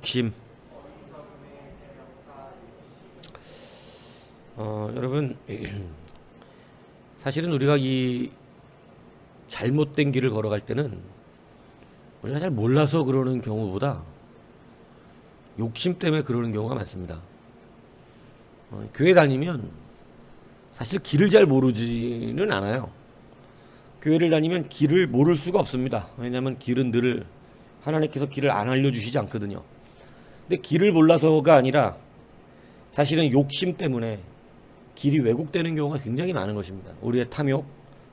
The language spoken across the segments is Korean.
욕심. 어, 여러분 사실은 우리가 이 잘못된 길을 걸어갈 때는 우리가 잘 몰라서 그러는 경우보다 욕심 때문에 그러는 경우가 많습니다. 어, 교회 다니면 사실 길을 잘 모르지는 않아요. 교회를 다니면 길을 모를 수가 없습니다. 왜냐하면 길은 늘 하나님께서 길을 안 알려주시지 않거든요. 근데 길을 몰라서가 아니라 사실은 욕심 때문에 길이 왜곡되는 경우가 굉장히 많은 것입니다. 우리의 탐욕,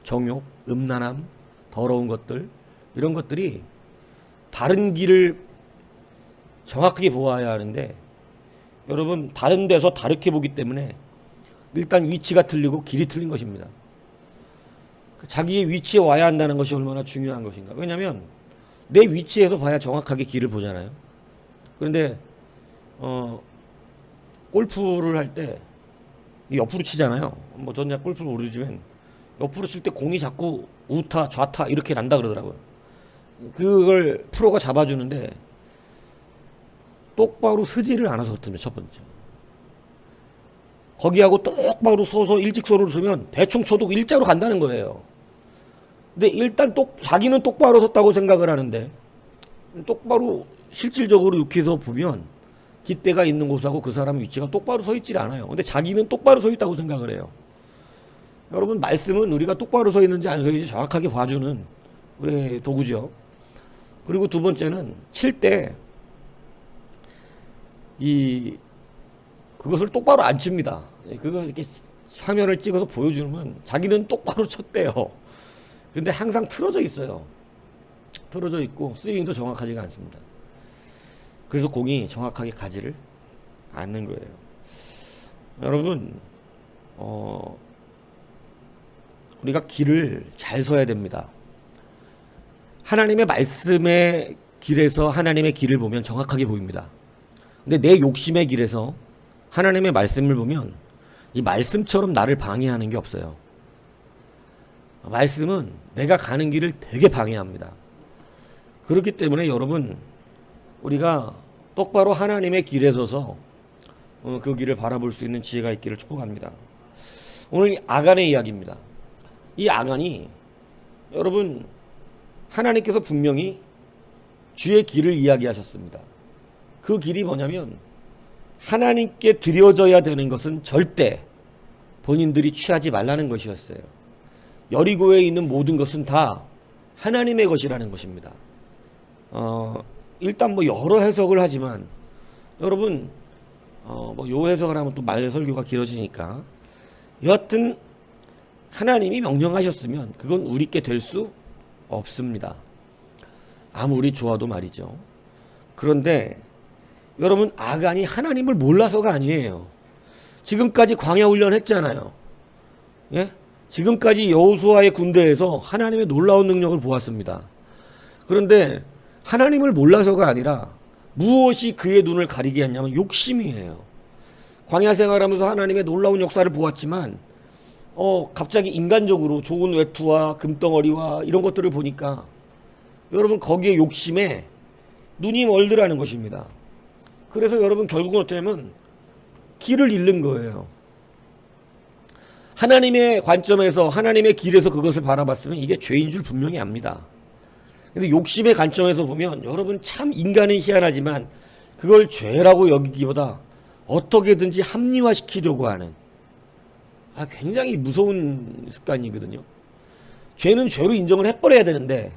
정욕, 음란함, 더러운 것들 이런 것들이 다른 길을 정확하게 보아야 하는데 여러분 다른 데서 다르게 보기 때문에 일단 위치가 틀리고 길이 틀린 것입니다. 자기의 위치에 와야 한다는 것이 얼마나 중요한 것인가. 왜냐하면 내 위치에서 봐야 정확하게 길을 보잖아요. 그런데 어 골프를 할 때 옆으로 치잖아요. 뭐 전냐 골프를 모르지만 옆으로 칠 때 공이 자꾸 우타 좌타 이렇게 난다 그러더라고요. 그걸 프로가 잡아주는데 똑바로 서지를 않아서 그렇다면 첫 번째. 거기하고 똑바로 서서 일직선으로 서면 대충 쳐도 일자로 간다는 거예요. 근데 일단 똑 자기는 똑바로 섰다고 생각을 하는데 똑바로 실질적으로 육해서 보면 깃대가 있는 곳하고 그 사람 위치가 똑바로 서 있질 않아요. 근데 자기는 똑바로 서 있다고 생각을 해요. 여러분 말씀은 우리가 똑바로 서 있는지 안 서 있는지 정확하게 봐주는 우리의 도구죠. 그리고 두 번째는 칠 때 이 그것을 똑바로 안 칩니다. 그걸 이렇게 화면을 찍어서 보여주면 자기는 똑바로 쳤대요. 근데 항상 틀어져 있어요. 틀어져 있고 스윙도 정확하지가 않습니다. 그래서 공이 정확하게 가지를 않는 거예요. 여러분, 어, 우리가 길을 잘 서야 됩니다. 하나님의 말씀의 길에서 하나님의 길을 보면 정확하게 보입니다. 근데 내 욕심의 길에서 하나님의 말씀을 보면 이 말씀처럼 나를 방해하는 게 없어요. 말씀은 내가 가는 길을 되게 방해합니다. 그렇기 때문에 여러분 우리가 똑바로 하나님의 길에 서서 어, 그 길을 바라볼 수 있는 지혜가 있기를 축복합니다. 오늘 이 아간의 이야기입니다. 이 아간이 여러분 하나님께서 분명히 주의 길을 이야기하셨습니다. 그 길이 뭐냐면 하나님께 드려져야 되는 것은 절대 본인들이 취하지 말라는 것이었어요. 여리고에 있는 모든 것은 다 하나님의 것이라는 것입니다. 어, 일단 뭐 여러 해석을 하지만 여러분 어, 뭐요 해석을 하면 또 말 설교가 길어지니까 여하튼 하나님이 명령하셨으면 그건 우리께 될 수 없습니다. 아무리 좋아도 말이죠. 그런데 여러분 아간이 하나님을 몰라서가 아니에요. 지금까지 광야 훈련 했잖아요. 예? 지금까지 여호수아의 군대에서 하나님의 놀라운 능력을 보았습니다. 그런데 하나님을 몰라서가 아니라 무엇이 그의 눈을 가리게 했냐면 욕심이에요. 광야 생활하면서 하나님의 놀라운 역사를 보았지만 어 갑자기 인간적으로 좋은 외투와 금덩어리와 이런 것들을 보니까 여러분 거기에 욕심에 눈이 멀더라는 것입니다. 그래서 여러분 결국은 어떻게 하면 길을 잃는 거예요. 하나님의 관점에서 하나님의 길에서 그것을 바라봤으면 이게 죄인 줄 분명히 압니다. 근데 욕심의 관점에서 보면 여러분 참 인간은 희한하지만 그걸 죄라고 여기기보다 어떻게든지 합리화시키려고 하는 아 굉장히 무서운 습관이거든요. 죄는 죄로 인정을 해버려야 되는데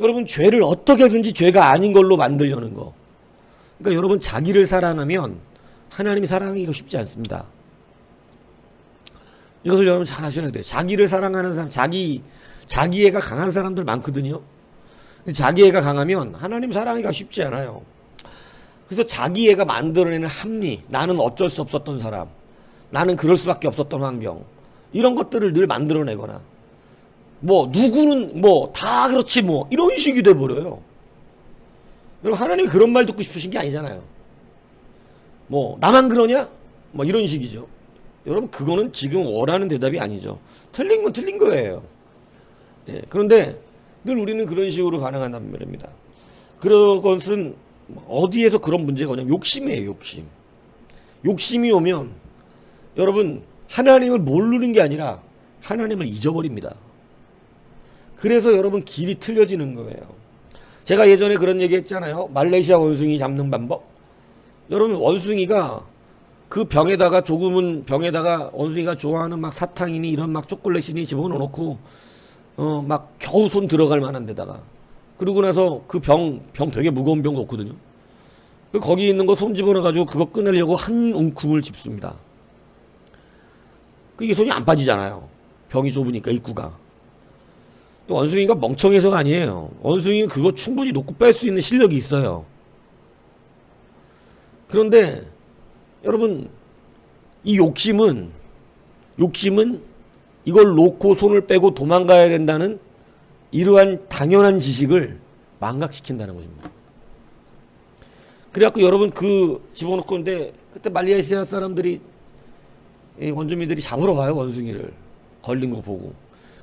여러분 죄를 어떻게든지 죄가 아닌 걸로 만들려는 거. 그러니까 여러분 자기를 사랑하면 하나님이 사랑하기가 쉽지 않습니다. 이것을 여러분 잘 아셔야 돼요. 자기를 사랑하는 사람, 자기 자기애가 강한 사람들 많거든요. 자기애가 강하면 하나님 사랑하기가 쉽지 않아요. 그래서 자기애가 만들어내는 합리, 나는 어쩔 수 없었던 사람, 나는 그럴 수밖에 없었던 환경, 이런 것들을 늘 만들어내거나, 뭐 누구는 뭐 다 그렇지 뭐 이런 식이 돼 버려요. 여러분 하나님이 그런 말 듣고 싶으신 게 아니잖아요. 뭐 나만 그러냐? 뭐 이런 식이죠. 여러분 그거는 지금 원하는 대답이 아니죠. 틀린 건 틀린 거예요. 예, 그런데 늘 우리는 그런 식으로 반응한단 말입니다. 그런 것은 어디에서 그런 문제가 오냐면 욕심이에요, 욕심. 욕심이 오면 여러분 하나님을 모르는 게 아니라 하나님을 잊어버립니다. 그래서 여러분 길이 틀려지는 거예요. 제가 예전에 그런 얘기 했잖아요. 말레이시아 원숭이 잡는 방법. 여러분 원숭이가 그 병에다가 조금은 병에다가 원숭이가 좋아하는 막 사탕이니 이런 막 초콜릿이니 집어넣어 놓고 어 막 겨우 손 들어갈 만한 데다가 그러고 나서 그 병 병 되게 무거운 병 놓거든요. 그 거기 있는 거 손 집어넣어 가지고 그거 꺼내려고 한 움큼을 집습니다. 그게 손이 안 빠지잖아요. 병이 좁으니까 입구가. 원숭이가 멍청해서가 아니에요. 원숭이는 그거 충분히 놓고 뺄 수 있는 실력이 있어요. 그런데 여러분 이 욕심은 욕심은 이걸 놓고 손을 빼고 도망가야 된다는 이러한 당연한 지식을 망각시킨다는 것입니다. 그래갖고 여러분 그 집어넣고 근데 그때 말레이시아 사람들이 이 원주민들이 잡으러 와요 원숭이를 걸린 거 보고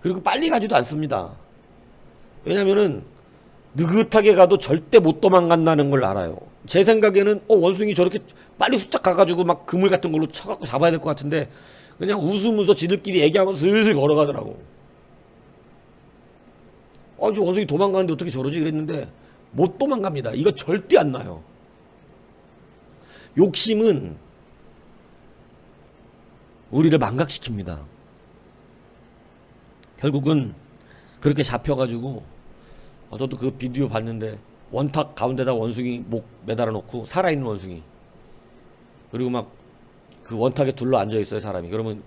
그리고 빨리 가지도 않습니다. 왜냐면은 느긋하게 가도 절대 못 도망간다는 걸 알아요. 제 생각에는 어 원숭이 저렇게 빨리 훌쩍 가가지고 막 그물 같은 걸로 쳐갖고 잡아야 될 것 같은데 그냥 웃으면서 지들끼리 얘기하면서 슬슬 걸어가더라고. 어, 저 원숭이 도망가는데 어떻게 저러지? 그랬는데 못 도망갑니다. 이거 절대 안 나요. 욕심은 우리를 망각시킵니다. 결국은 그렇게 잡혀가지고 어, 저도 그 비디오 봤는데 원탁 가운데다 원숭이 목 매달아 놓고 살아있는 원숭이 그리고 막 그 원탁에 둘러 앉아 있어요 사람이. 그러면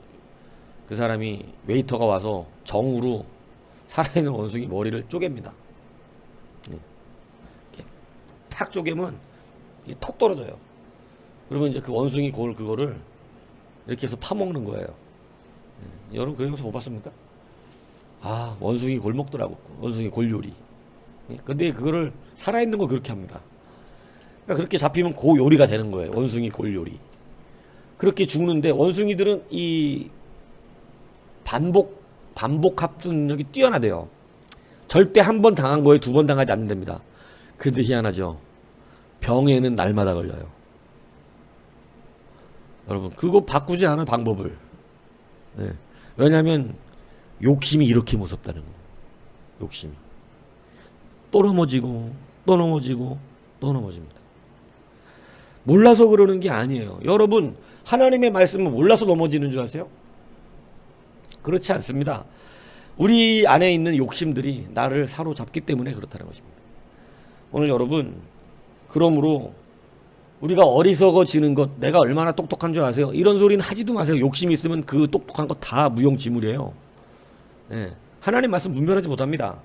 그 사람이 웨이터가 와서 정으로 살아있는 원숭이 머리를 쪼갭니다. 예. 탁 쪼개면 이게 턱 떨어져요. 그러면 이제 그 원숭이 골 그거를 이렇게 해서 파먹는 거예요. 예. 여러분 그 영상 못 봤습니까? 아 원숭이 골 먹더라고. 원숭이 골 요리. 예. 근데 그거를 살아있는 거 그렇게 합니다. 그러니까 그렇게 잡히면 고 요리가 되는 거예요. 원숭이 골 요리 그렇게 죽는데 원숭이들은 이 반복 반복 합숙 능력이 뛰어나대요. 절대 한 번 당한 거에 두 번 당하지 않는답니다. 근데 희한하죠. 병에는 날마다 걸려요. 여러분 그거 바꾸지 않을 방법을. 네. 왜냐하면 욕심이 이렇게 무섭다는 거. 욕심이. 또 넘어지고 또 넘어지고 또 넘어집니다. 몰라서 그러는 게 아니에요. 여러분 하나님의 말씀을 몰라서 넘어지는 줄 아세요? 그렇지 않습니다. 우리 안에 있는 욕심들이 나를 사로잡기 때문에 그렇다는 것입니다. 오늘 여러분, 그러므로 우리가 어리석어지는 것, 내가 얼마나 똑똑한 줄 아세요? 이런 소리는 하지도 마세요. 욕심이 있으면 그 똑똑한 것 다 무용지물이에요. 네. 하나님 말씀 분별하지 못합니다.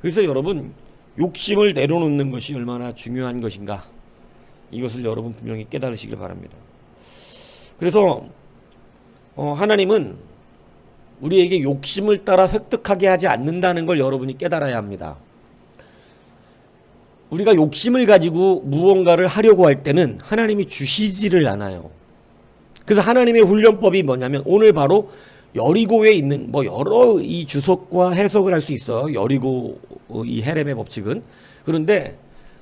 그래서 여러분, 욕심을 내려놓는 것이 얼마나 중요한 것인가. 이것을 여러분 분명히 깨달으시길 바랍니다. 그래서 어, 하나님은 우리에게 욕심을 따라 획득하게 하지 않는다는 걸 여러분이 깨달아야 합니다. 우리가 욕심을 가지고 무언가를 하려고 할 때는 하나님이 주시지를 않아요. 그래서 하나님의 훈련법이 뭐냐면 오늘 바로 여리고에 있는 뭐 여러 이 주석과 해석을 할 수 있어요. 여리고 이 헤렘의 법칙은 그런데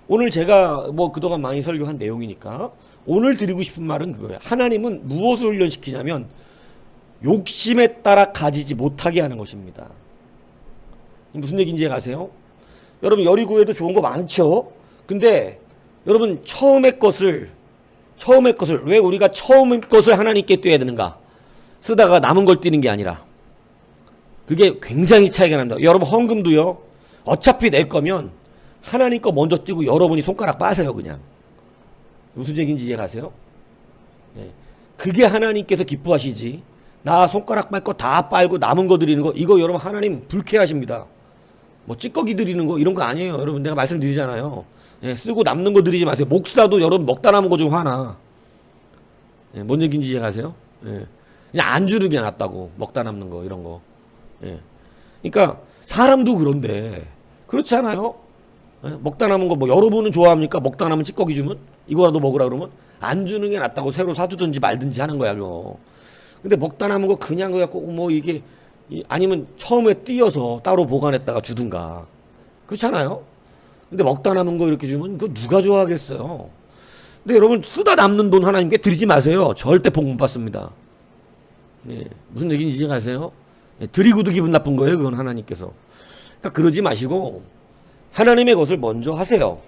오늘 제가 뭐 그동안 많이 설교한 내용이니까 오늘 드리고 싶은 말은 그거예요. 하나님은 무엇을 훈련시키냐면 욕심에 따라 가지지 못하게 하는 것입니다. 무슨 얘기인지 아세요? 여러분 여리고에도 좋은 거 많죠. 근데 여러분 처음의 것을 처음의 것을 왜 우리가 처음의 것을 하나님께 떼야 되는가? 쓰다가 남은 걸 띄는 게 아니라 그게 굉장히 차이가 납니다. 여러분 헌금도요. 어차피 낼 거면 하나님 거 먼저 띄고 여러분이 손가락 빠세요 그냥. 무슨 얘기인지 이해 가세요? 예. 그게 하나님께서 기뻐하시지. 나 손가락 빨거다 빨고 남은 거 드리는 거 이거 여러분 하나님 불쾌하십니다. 뭐 찌꺼기 드리는 거 이런 거 아니에요. 여러분 내가 말씀드리잖아요. 예, 쓰고 남는 거 드리지 마세요. 목사도 여러분 먹다 남은 거 좀 화나. 예, 뭔 얘기인지 이해 가세요? 예. 그냥 안 주는 게 낫다고 먹다 남는 거 이런 거. 예. 그러니까 사람도 그런데 그렇지 않아요? 예? 먹다 남은 거 뭐 여러분은 좋아합니까? 먹다 남은 찌꺼기 주면 이거라도 먹으라 그러면 안 주는 게 낫다고 새로 사주든지 말든지 하는 거야 그 근데 먹다 남은 거 그냥 그갖고 뭐 이게 이- 아니면 처음에 띄어서 따로 보관했다가 주든가 그렇잖아요. 근데 먹다 남은 거 이렇게 주면 그 누가 좋아하겠어요. 근데 여러분 쓰다 남는 돈 하나님께 드리지 마세요. 절대 복 못 받습니다. 예, 무슨 얘기인지 이해 가세요? 예, 드리고도 기분 나쁜 거예요. 그건 하나님께서. 그러니까 그러지 마시고 하나님의 것을 먼저 하세요.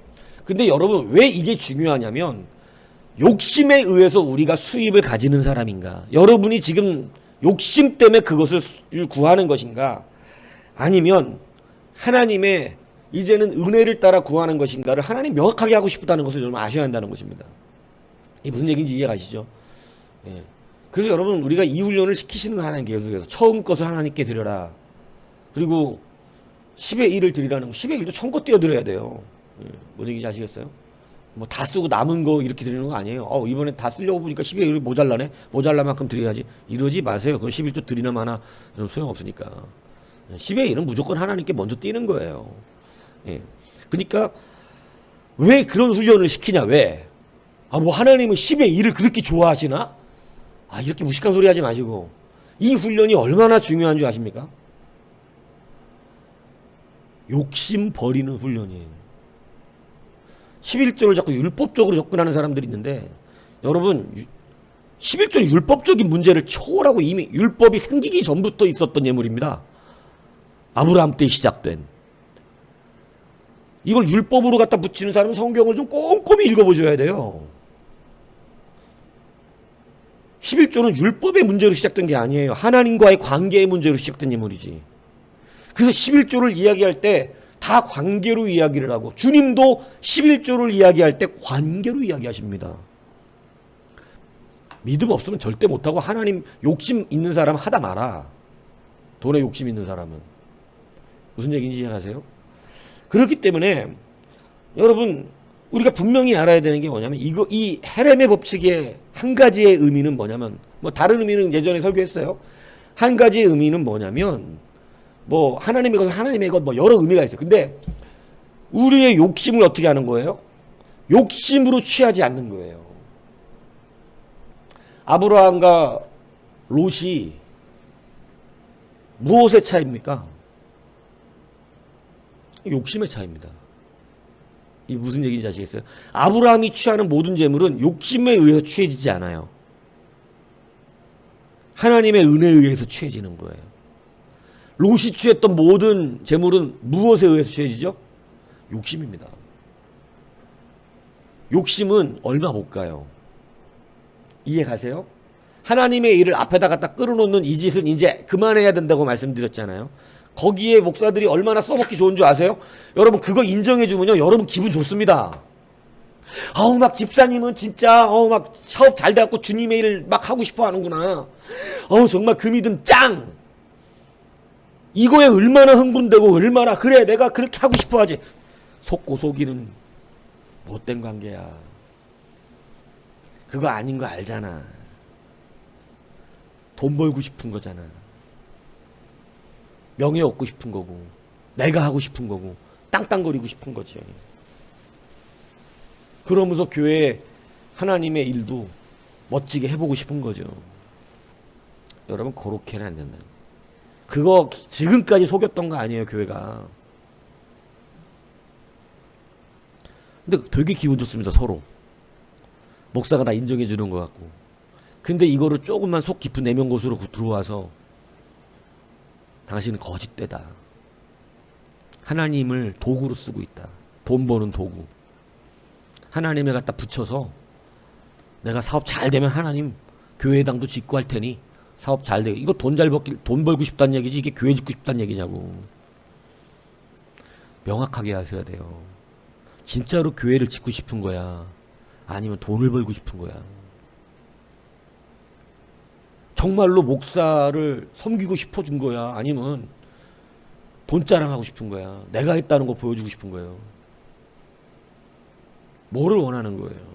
근데 여러분 왜 이게 중요하냐면 욕심에 의해서 우리가 수입을 가지는 사람인가? 여러분이 지금 욕심 때문에 그것을 구하는 것인가? 아니면 하나님의 이제는 은혜를 따라 구하는 것인가를 하나님 명확하게 하고 싶다는 것을 여러분 아셔야 한다는 것입니다. 이 무슨 얘기인지 이해가시죠? 예. 그래서 여러분 우리가 이 훈련을 시키시는 하나님 계속해서 처음 것을 하나님께 드려라. 그리고 10의 1을 드리라는 거 10의 1도 천거 띄어드려야 돼요. 예. 뭔 얘기인지 아시겠어요? 뭐 다 쓰고 남은 거 이렇게 드리는 거 아니에요. 어, 이번에 다 쓰려고 보니까 10의 1이 모자라네. 모자랄 만큼 드려야지. 이러지 마세요. 그건 11조 드리나 마나 소용없으니까. 10의 1은 무조건 하나님께 먼저 띄는 거예요. 예. 그러니까 왜 그런 훈련을 시키냐? 왜? 아, 뭐 하나님은 10의 1을 그렇게 좋아하시나? 아, 이렇게 무식한 소리 하지 마시고 이 훈련이 얼마나 중요한 줄 아십니까? 욕심 버리는 훈련이에요. 11조를 자꾸 율법적으로 접근하는 사람들이 있는데 여러분 11조는 율법적인 문제를 초월하고 이미 율법이 생기기 전부터 있었던 예물입니다. 아브라함 때 시작된 이걸 율법으로 갖다 붙이는 사람은 성경을 좀 꼼꼼히 읽어보셔야 돼요. 11조는 율법의 문제로 시작된 게 아니에요. 하나님과의 관계의 문제로 시작된 예물이지. 그래서 11조를 이야기할 때 다 관계로 이야기를 하고 주님도 11조를 이야기할 때 관계로 이야기하십니다. 믿음 없으면 절대 못하고 하나님 욕심 있는 사람 하다 마라. 돈에 욕심 있는 사람은. 무슨 얘기인지 이해하세요? 그렇기 때문에 여러분 우리가 분명히 알아야 되는 게 뭐냐면 이거 이 헤렘의 법칙의 한 가지의 의미는 뭐냐면 뭐 다른 의미는 예전에 설교했어요. 한 가지의 의미는 뭐냐면 뭐 하나님의 것 하나님의 것 뭐 여러 의미가 있어요. 근데 우리의 욕심을 어떻게 하는 거예요? 욕심으로 취하지 않는 거예요. 아브라함과 롯이 무엇의 차이입니까? 욕심의 차이입니다. 이 무슨 얘기인지 아시겠어요? 아브라함이 취하는 모든 재물은 욕심에 의해서 취해지지 않아요. 하나님의 은혜에 의해서 취해지는 거예요. 롯이 취했던 모든 재물은 무엇에 의해서 취해지죠? 욕심입니다. 욕심은 얼마 못 가요. 이해 가세요? 하나님의 일을 앞에다 갖다 끌어놓는 이 짓은 이제 그만해야 된다고 말씀드렸잖아요. 거기에 목사들이 얼마나 써먹기 좋은 줄 아세요? 여러분 그거 인정해주면요 여러분 기분 좋습니다. 아우 막 집사님은 진짜 아우 막 사업 잘 돼갖고 주님의 일을 막 하고 싶어 하는구나. 아우 정말 그 믿음 짱. 이거에 얼마나 흥분되고 얼마나 그래 내가 그렇게 하고 싶어 하지. 속고 속이는 못된 관계야. 그거 아닌 거 알잖아. 돈 벌고 싶은 거잖아. 명예 얻고 싶은 거고, 내가 하고 싶은 거고, 땅땅거리고 싶은 거지. 그러면서 교회 하나님의 일도 멋지게 해보고 싶은 거죠. 여러분, 그렇게는 안 된다. 그거 지금까지 속였던 거 아니에요, 교회가. 근데 되게 기분 좋습니다, 서로. 목사가 나 인정해 주는 것 같고. 근데 이거를 조금만 속 깊은 내면 곳으로 들어와서 당신은 거짓되다. 하나님을 도구로 쓰고 있다. 돈 버는 도구. 하나님에 갖다 붙여서 내가 사업 잘 되면 하나님 교회당도 짓고 할 테니 사업 잘 되게 이거 돈 잘 벌기 돈 벌고 싶다는 얘기지 이게 교회 짓고 싶다는 얘기냐고 명확하게 하셔야 돼요. 진짜로 교회를 짓고 싶은 거야. 아니면 돈을 벌고 싶은 거야. 정말로 목사를 섬기고 싶어 준 거야. 아니면 돈 자랑하고 싶은 거야. 내가 했다는 거 보여주고 싶은 거예요. 뭐를 원하는 거예요?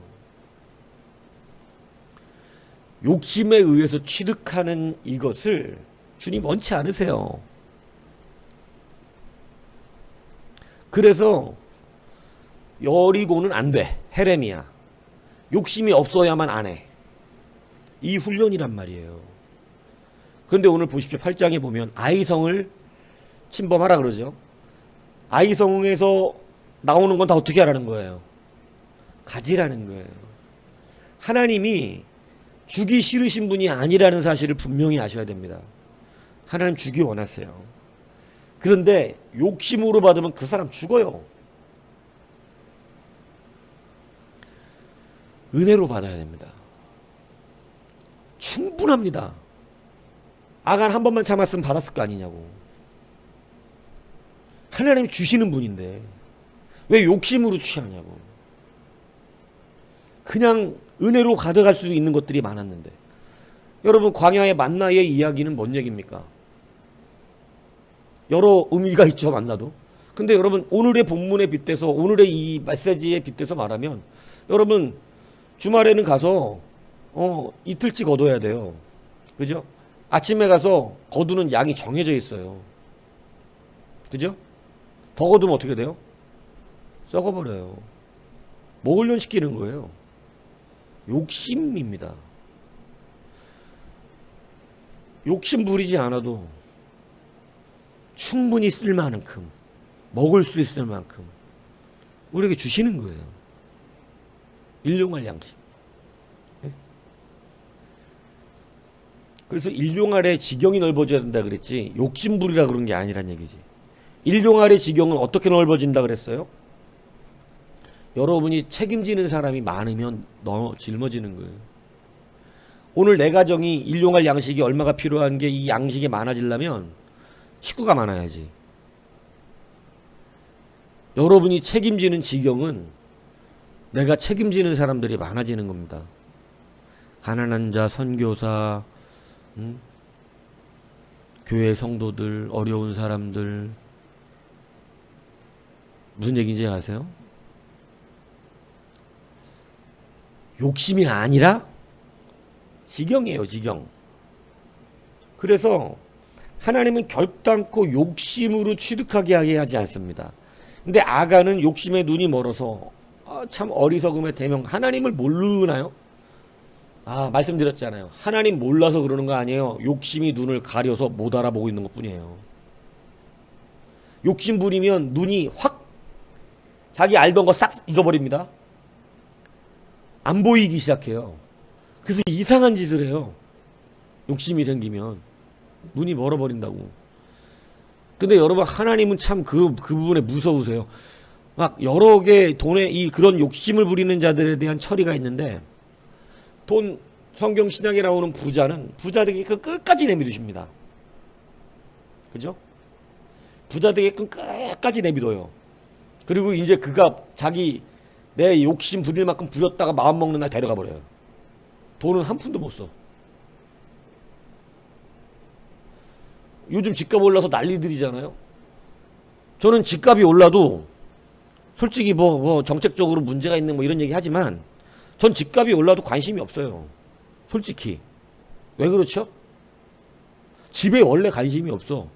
욕심에 의해서 취득하는 이것을 주님 원치 않으세요. 그래서 여리고는 안 돼. 헤레미야. 욕심이 없어야만 안 해. 이 훈련이란 말이에요. 그런데 오늘 보십시오. 8장에 보면 아이성을 침범하라 그러죠. 아이성에서 나오는 건 다 어떻게 하라는 거예요? 가지라는 거예요. 하나님이 주기 싫으신 분이 아니라는 사실을 분명히 아셔야 됩니다. 하나님 주기 원하세요. 그런데 욕심으로 받으면 그 사람 죽어요. 은혜로 받아야 됩니다. 충분합니다. 아간 한 번만 참았으면 받았을 거 아니냐고. 하나님이 주시는 분인데 왜 욕심으로 취하냐고. 그냥 은혜로 가져갈 수 있는 것들이 많았는데 여러분 광야의 만나의 이야기는 뭔 얘기입니까? 여러 의미가 있죠 만나도. 근데 여러분 오늘의 본문에 빗대서 오늘의 이 메시지에 빗대서 말하면 여러분 주말에는 가서 어 이틀치 거둬야 돼요. 그죠? 아침에 가서 거두는 양이 정해져 있어요. 그죠? 더 거두면 어떻게 돼요? 썩어버려요. 뭐 훈련시키는 거예요? 욕심입니다. 욕심 부리지 않아도 충분히 쓸 만큼 먹을 수 있을 만큼 우리에게 주시는 거예요. 일용할 양식. 예? 그래서 일용할의 지경이 넓어져야 된다 그랬지 욕심 부리라 그런 게 아니란 얘기지. 일용할의 지경은 어떻게 넓어진다 그랬어요? 여러분이 책임지는 사람이 많으면 너 짊어지는 거예요. 오늘 내 가정이 일용할 양식이 얼마가 필요한 게 이 양식이 많아지려면 식구가 많아야지. 여러분이 책임지는 지경은 내가 책임지는 사람들이 많아지는 겁니다. 가난한 자, 선교사, 음? 교회 성도들, 어려운 사람들 무슨 얘기인지 아세요? 욕심이 아니라 지경이에요, 지경. 그래서 하나님은 결단코 욕심으로 취득하게 하게 하지 않습니다. 근데 아가는 욕심에 눈이 멀어서 아, 참 어리석음의 대명 하나님을 모르나요? 아 말씀드렸잖아요. 하나님 몰라서 그러는 거 아니에요. 욕심이 눈을 가려서 못 알아보고 있는 것뿐이에요. 욕심 부리면 눈이 확 자기 알던 거 싹 잊어버립니다. 안 보이기 시작해요. 그래서 이상한 짓을 해요. 욕심이 생기면 눈이 멀어버린다고. 근데 여러분 하나님은 참그그 부분에 무서우세요. 막 여러 개 돈에 이 그런 욕심을 부리는 자들에 대한 처리가 있는데 돈 성경 신약에 나오는 부자는 부자들에게 그 끝까지 내밀으십니다. 그죠? 부자들에게 그 끝까지 내밀어요. 그리고 이제 그가 자기 내 욕심 부릴 만큼 부렸다가 마음 먹는 날 데려가 버려요. 돈은 한 푼도 못 써. 요즘 집값 올라서 난리들이잖아요. 저는 집값이 올라도 솔직히 뭐, 뭐 정책적으로 문제가 있는 뭐 이런 얘기 하지만 전 집값이 올라도 관심이 없어요. 솔직히. 왜 그렇죠? 집에 원래 관심이 없어.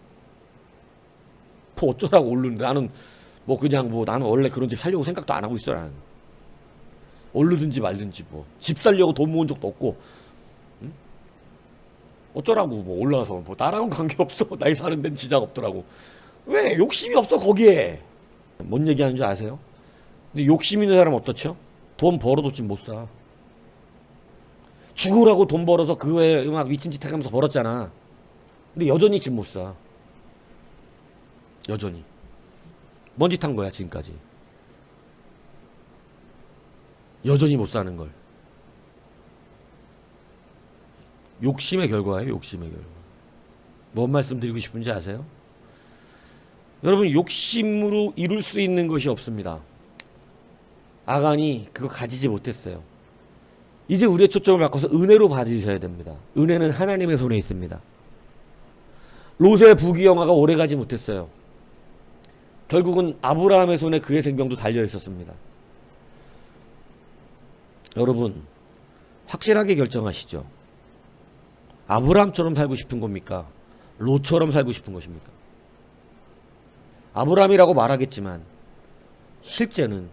뭐 어쩌라고 오르는데 나는 뭐 그냥 뭐 나는 원래 그런 집 살려고 생각도 안 하고 있어 나는. 오르든지 말든지 뭐. 집 살려고 돈 모은 적도 없고. 응? 어쩌라고 뭐 올라서 뭐 나랑은 관계없어. 나이 사는 데는 지장 없더라고. 왜? 욕심이 없어 거기에. 뭔 얘기하는 줄 아세요? 근데 욕심 있는 사람 어떻죠? 돈 벌어도 집못 사. 죽으라고 돈 벌어서 그 외에 막 미친 짓 해가면서 벌었잖아. 근데 여전히 집못 사. 여전히. 뭔짓한 거야 지금까지. 여전히 못 사는 걸. 욕심의 결과예요, 욕심의 결과. 뭔 말씀 드리고 싶은지 아세요? 여러분, 욕심으로 이룰 수 있는 것이 없습니다. 아간이 그거 가지지 못했어요. 이제 우리의 초점을 바꿔서 은혜로 받으셔야 됩니다. 은혜는 하나님의 손에 있습니다. 롯의 부귀영화가 오래 가지 못했어요. 결국은 아브라함의 손에 그의 생명도 달려 있었습니다. 여러분, 확실하게 결정하시죠. 아브라함처럼 살고 싶은 겁니까? 롯처럼 살고 싶은 것입니까? 아브라함이라고 말하겠지만 실제는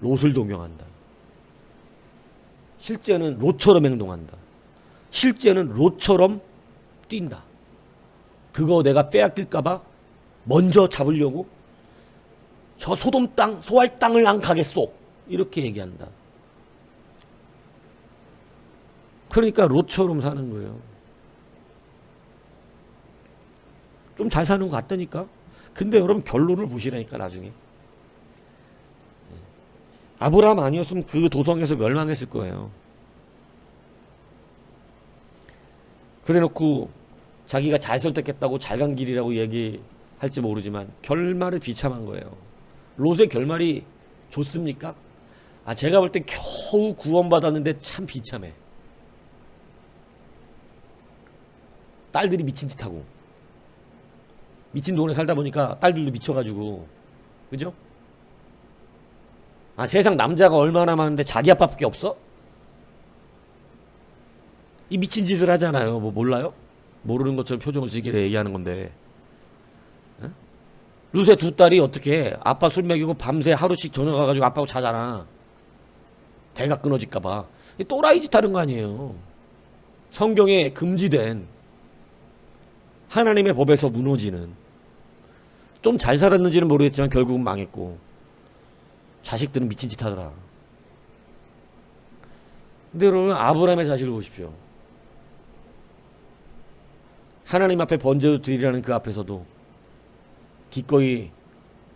롯을 동경한다. 실제는 롯처럼 행동한다. 실제는 롯처럼 뛴다. 그거 내가 빼앗길까봐 먼저 잡으려고 저 소돔 땅, 소할 땅을 안 가겠소. 이렇게 얘기한다. 그러니까 롯처럼 사는 거예요. 좀 잘 사는 것 같다니까. 근데 여러분 결론을 보시라니까 나중에. 아브라함 아니었으면 그 도성에서 멸망했을 거예요. 그래놓고 자기가 잘 설득했다고 잘 간 길이라고 얘기할지 모르지만 결말을 비참한 거예요. 롯의 결말이 좋습니까? 아 제가 볼때 겨우 구원받았는데 참 비참해. 딸들이 미친 짓 하고 미친 동네 살다 보니까 딸들도 미쳐가지고 그죠? 아 세상 남자가 얼마나 많은데 자기 아빠밖에 없어? 이 미친 짓을 하잖아요. 뭐 몰라요? 모르는 것처럼 표정을 지게 얘기하는 건데. 에? 루세 두 딸이 어떻게 해? 아빠 술 먹이고 밤새 하루씩 저녁 가가지고 아빠하고 자잖아. 대가 끊어질까봐. 이 또라이 짓 하는 거 아니에요. 성경에 금지된 하나님의 법에서 무너지는 좀 잘 살았는지는 모르겠지만 결국은 망했고 자식들은 미친 짓 하더라. 근데 여러분 아브라함의 자식을 보십시오. 하나님 앞에 번제도 드리라는 그 앞에서도 기꺼이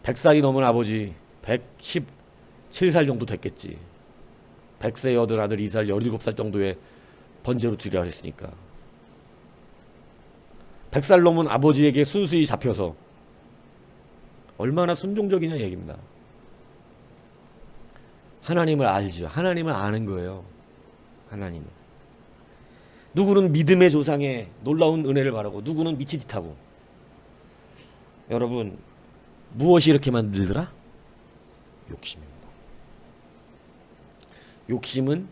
100살이 넘은 아버지 117살 정도 됐겠지. 100세 여든 아들 2살 17살 정도의 번제로 드리라 했으니까. 100살 넘은 아버지에게 순수히 잡혀서 얼마나 순종적이냐 얘기입니다. 하나님을 알죠. 하나님을 아는 거예요. 하나님을. 누구는 믿음의 조상에 놀라운 은혜를 바라고 누구는 미친 짓 하고. 여러분 무엇이 이렇게 만들더라? 욕심입니다. 욕심은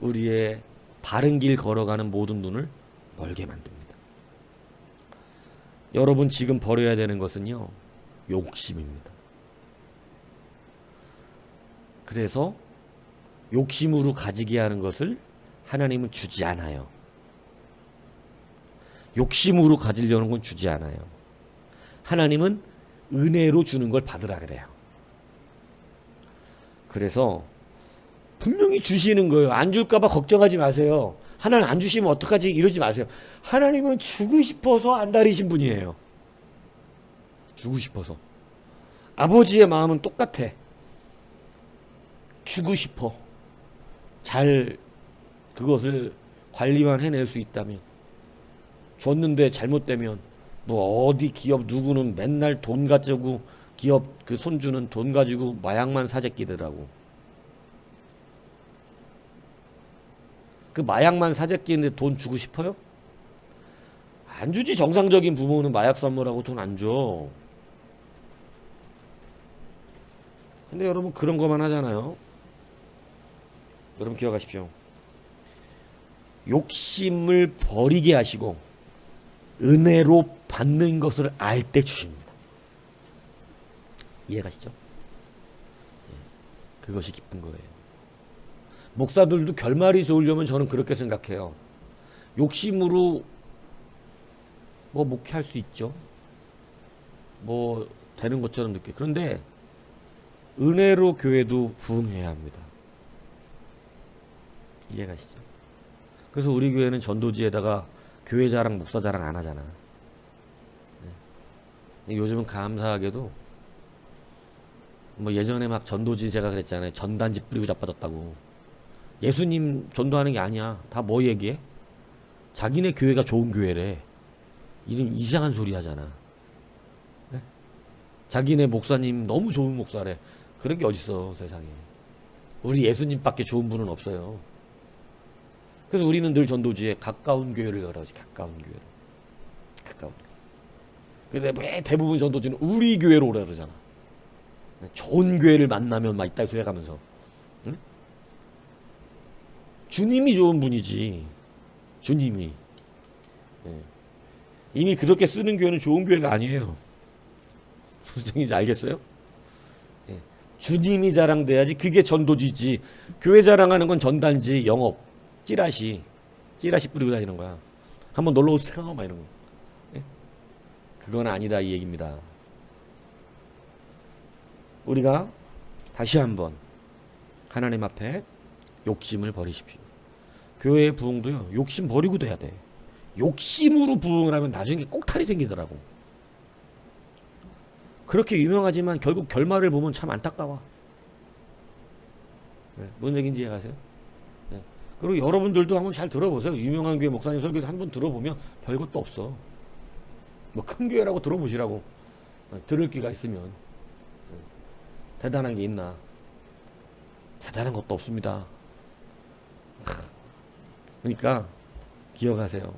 우리의 바른 길 걸어가는 모든 눈을 멀게 만듭니다. 여러분 지금 버려야 되는 것은요. 욕심입니다. 그래서 욕심으로 가지게 하는 것을 하나님은 주지 않아요. 욕심으로 가지려는 건 주지 않아요. 하나님은 은혜로 주는 걸 받으라 그래요. 그래서 분명히 주시는 거예요. 안 줄까봐 걱정하지 마세요. 하나님 안 주시면 어떡하지? 이러지 마세요. 하나님은 주고 싶어서 안달이신 분이에요. 주고 싶어서. 아버지의 마음은 똑같아. 주고 싶어. 잘 그것을 관리만 해낼 수 있다면. 줬는데 잘못되면 뭐 어디 기업 누구는 맨날 돈 가지고 기업 그 손주는 돈 가지고 마약만 사재끼더라고. 그 마약만 사재끼는데 돈 주고 싶어요? 안 주지 정상적인 부모는 마약 선물하고 돈 안 줘. 근데 여러분 그런 것만 하잖아요. 여러분 기억하십시오. 욕심을 버리게 하시고 은혜로 받는 것을 알 때 주십니다. 이해가시죠? 예, 그것이 기쁜 거예요. 목사들도 결말이 좋으려면 저는 그렇게 생각해요. 욕심으로 뭐 목회할 수 있죠. 뭐 되는 것처럼 느껴. 그런데 은혜로 교회도 부흥해야 합니다. 이해가시죠? 그래서 우리 교회는 전도지에다가 교회 자랑, 목사 자랑 안 하잖아. 네. 요즘은 감사하게도 뭐 예전에 막 전도지 제가 그랬잖아요. 전단지 뿌리고 자빠졌다고. 예수님 전도하는 게 아니야. 다 뭐 얘기해? 자기네 교회가 좋은 교회래. 이름 이상한 소리 하잖아. 네? 자기네 목사님 너무 좋은 목사래. 그런 게 어딨어 세상에. 우리 예수님밖에 좋은 분은 없어요. 그래서 우리는 늘 전도지에 가까운 교회를 열어야지 가까운 교회를. 가까운 교회. 근데 왜 대부분 전도지는 우리 교회로 오라 그러잖아. 좋은 교회를 만나면 막 이따 소리 가면서. 응? 주님이 좋은 분이지. 주님이. 예. 이미 그렇게 쓰는 교회는 좋은 교회가 아니에요. 무슨 얘기인지 알겠어요? 예. 주님이 자랑돼야지 그게 전도지지. 교회 자랑하는 건 전단지, 영업, 찌라시, 찌라시 뿌리고 다니는 거야. 한번 놀러 오세요, 막 이런 거. 예? 그건 아니다 이 얘기입니다. 우리가 다시 한번 하나님 앞에 욕심을 버리십시오. 교회의 부흥도요. 욕심 버리고 돼야 돼. 욕심으로 부흥을 하면 나중에 꼭탈이 생기더라고. 그렇게 유명하지만 결국 결말을 보면 참 안타까워. 네, 뭔 얘기인지 이해가세요? 네. 그리고 여러분들도 한번 잘 들어보세요. 유명한 교회 목사님 설교도 한번 들어보면 별것도 없어. 뭐 큰 교회라고 들어보시라고. 어, 들을 기가 있으면. 네. 대단한 게 있나? 대단한 것도 없습니다. 하, 그러니까 기억하세요.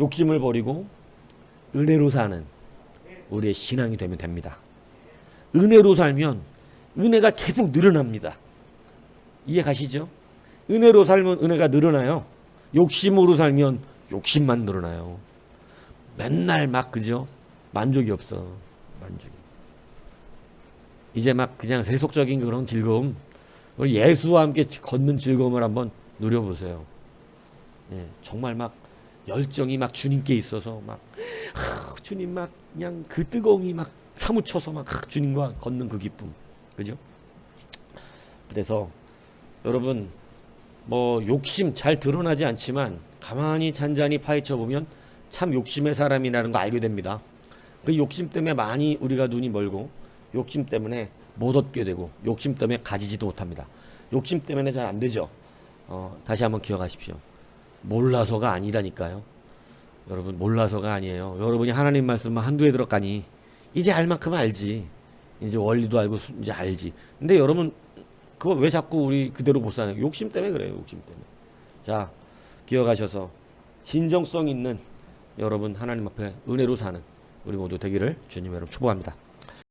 욕심을 버리고 은혜로 사는 우리의 신앙이 되면 됩니다. 은혜로 살면 은혜가 계속 늘어납니다. 이해 가시죠? 은혜로 살면 은혜가 늘어나요. 욕심으로 살면 욕심만 늘어나요. 맨날 막 그죠? 만족이 없어. 만족이. 이제 막 그냥 세속적인 그런 즐거움, 예수와 함께 걷는 즐거움을 한번 누려보세요. 예, 정말 막 열정이 막 주님께 있어서 막 하, 주님 막 그냥 그 뜨거움이 막 사무쳐서 막 하, 주님과 걷는 그 기쁨, 그죠? 그래서 여러분 뭐 욕심 잘 드러나지 않지만 가만히 잔잔히 파헤쳐 보면 참 욕심의 사람이라는 거 알게 됩니다. 그 욕심 때문에 많이 우리가 눈이 멀고 욕심 때문에 못 얻게 되고 욕심 때문에 가지지도 못합니다. 욕심 때문에 잘 안 되죠. 어, 다시 한번 기억하십시오. 몰라서가 아니라니까요. 여러분 몰라서가 아니에요. 여러분이 하나님 말씀만 한두에 들었가니 이제 알 만큼 알지. 이제 원리도 알고 수- 이제 알지. 근데 여러분 그거 왜 자꾸 우리 그대로 못 사냐? 욕심 때문에 그래요. 욕심 때문에. 자 기억하셔서 진정성 있는 여러분 하나님 앞에 은혜로 사는 우리 모두 되기를 주님 여러분 축복합니다.